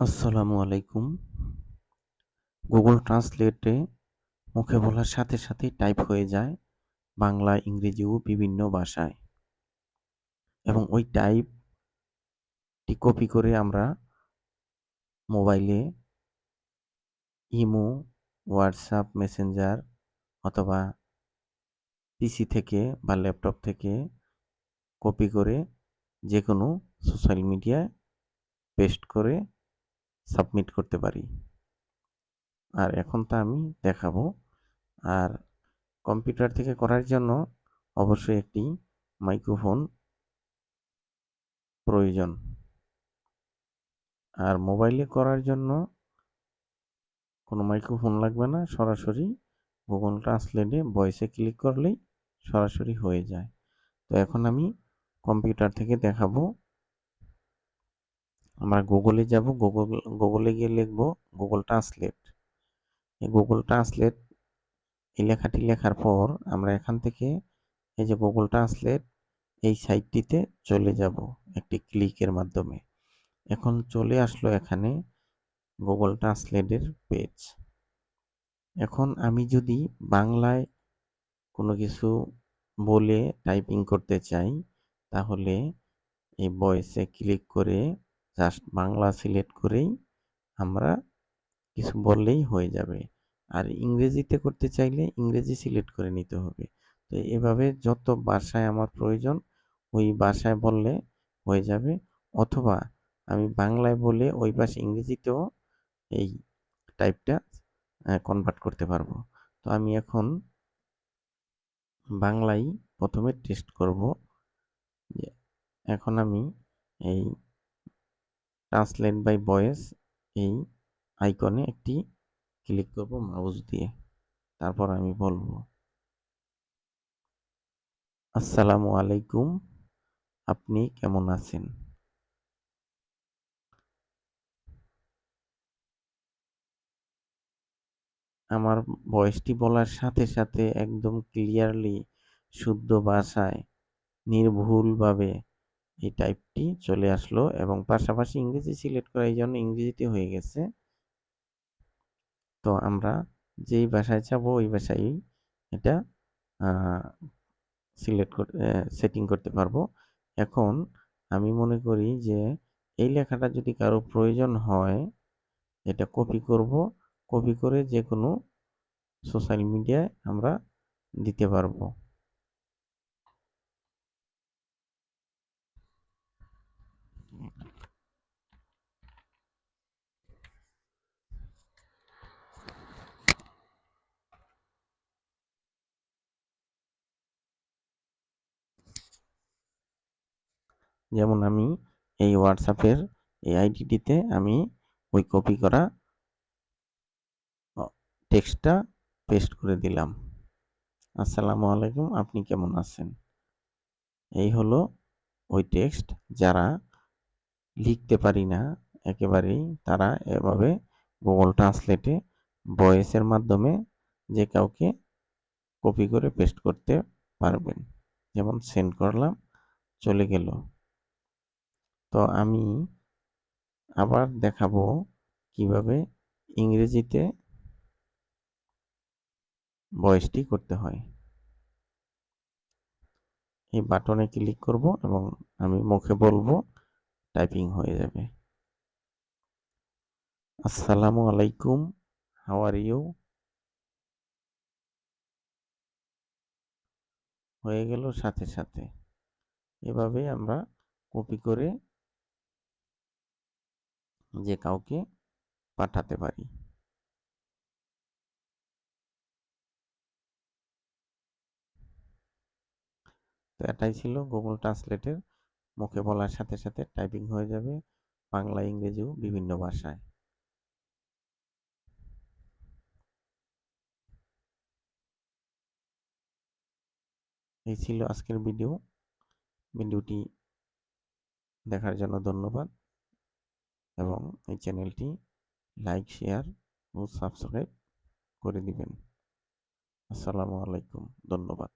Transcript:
আসসালামু আলাইকুম। গুগল ট্রান্সলেটে মুখে বলার সাথে সাথেই টাইপ হয়ে যায় বাংলা, ইংরেজি ও বিভিন্ন ভাষায়। এবং ওই টাইপটি কপি করে আমরা মোবাইলে ইমো হোয়াটসঅ্যাপ মেসেঞ্জার অথবা পিসি থেকে বা ল্যাপটপ থেকে কপি করে যে কোনো সোশ্যাল মিডিয়ায় পেস্ট করে সাবমিট করতে পারি। আর এখন তা আমি দেখাবো। আর কম্পিউটার থেকে করার জন্য অবশ্যই একটি মাইক্রোফোন প্রয়োজন। আর মোবাইলে করার জন্য কোনো মাইক্রোফোন লাগবে না, সরাসরি গুগল ট্রান্সলেটে ভয়েসে ক্লিক করলেই সরাসরি হয়ে যায়। তো এখন আমি কম্পিউটার থেকে দেখাবো আমরা গুগলে যাব গুগল গুগলে গিয়ে লিখব গুগল ট্রান্সলেট এই গুগল ট্রান্সলেট এই লেখাটি লেখার পর আমরা এখান থেকে এই যে গুগল ট্রান্সলেট এই সাইটটিতে চলে যাব একটি ক্লিকের মাধ্যমে। এখন চলে আসলো এখানে গুগল ট্রান্সলেটের পেজ এখন আমি যদি বাংলায় কোনো কিছু বলে টাইপিং করতে চাই, তাহলে এই ভয়েসে ক্লিক করে জাস্ট বাংলা সিলেক্ট করেই আমরা কিছু বললেই হয়ে যাবে। আর ইংরেজিতে করতে চাইলে ইংরেজি সিলেক্ট করে নিতে হবে। তো এভাবে যত ভাষায় আমার প্রয়োজন, ওই ভাষায় বললে হয়ে যাবে। অথবা আমি বাংলায় বলে ওই পাশে ইংরেজিতেও এই টাইপটা কনভার্ট করতে পারব। তো আমি এখন বাংলায় প্রথমে টেস্ট করব। এখন আমি এই ট্রান্সলেট বাই ভয়েস এই আইকনে একটি ক্লিক করব মাউস দিয়ে। তারপর আমি বলব, আসসালামু আলাইকুম, আপনি কেমন আছেন? আমার ভয়েসটি বলার সাথে সাথে একদম ক্লিয়ারলি শুদ্ধ ভাষায় নির্ভুলভাবে এই টাইপটি চলে আসলো এবং পাশাপাশি ইংরেজি সিলেক্ট করা এই জন্য ইংরেজিতে হয়ে গেছে। তো আমরা যেই ভাষায় চাবো ওই ভাষায় এটা সিলেক্ট সেটিং করতে পারব। এখন আমি মনে করি যে এই লেখাটা যদি কারও প্রয়োজন হয়, এটা কপি করব। কপি করে যে কোনো সোশ্যাল মিডিয়ায় আমরা দিতে পারব। যেমন আমি এই হোয়াটসঅ্যাপের এই আইডিটিতে আমি ওই কপি করা টেক্সটটা পেস্ট করে দিলাম। আসসালামু আলাইকুম, আপনি কেমন আছেন? এই হলো ওই টেক্সট যারা লিখতে পারি না, একেবারেই তারা এভাবে গুগল ট্রান্সলেটে ভয়েসের মাধ্যমে যে কাউকে কপি করে পেস্ট করতে পারবেন। যেমন সেন্ড করলাম, চলে গেল। তো আমি আবার দেখাবো কীভাবে ইংরেজিতে ভয়েসটি করতে হয়। এই বাটনে ক্লিক করব এবং আমি মুখে বলব টাইপিং হয়ে যাবে। আসসালামু আলাইকুম হাউ আর ইউ হয়ে গেল সাথে সাথে। এভাবে আমরা কপি করে যে কাউকে পাঠাতে পারি। তো এটাই ছিল গুগল ট্রান্সলেটের মুখে বলার সাথে সাথে টাইপিং হয়ে যাবে বাংলা, ইংরেজিও বিভিন্ন ভাষায়। এই ছিল আজকের ভিডিও ভিডিওটি দেখার জন্য ধন্যবাদ। এবং এই চ্যানেলটি লাইক শেয়ার ও সাবস্ক্রাইব করে দিবেন। আসসালামু আলাইকুম ধন্যবাদ।